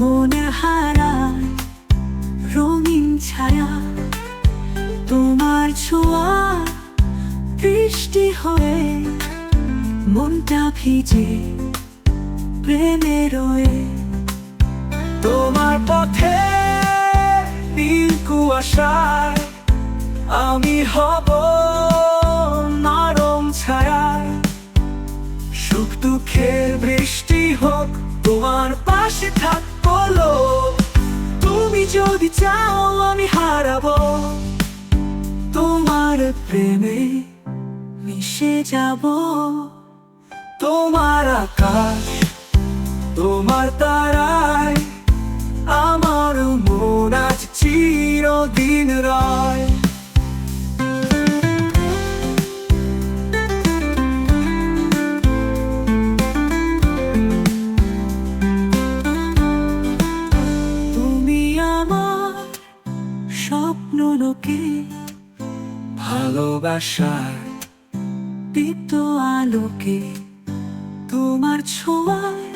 মনে হারায় রঙিন ছায়া, তোমার ছোঁয়া বৃষ্টি হয়ে মনটা ভিজে, প্রেমে রয়ে। তোমার পথে নীল কুয়াশায় আমি হব নরম ছায়ায়। সুখ দুঃখের বৃষ্টি হোক তোমার পাশে থাকব। তুমি যদি চাও, আমি হারাবো। তোমার প্রেমে মিশে যাব। তোমার আকাশ, তোমার তারায়, আমার মন আজ চিরদিন রয়। স্বপ্ন লোকে ভালোবাসার দীপ্ত আলোকে তোমার ছোঁয়ায়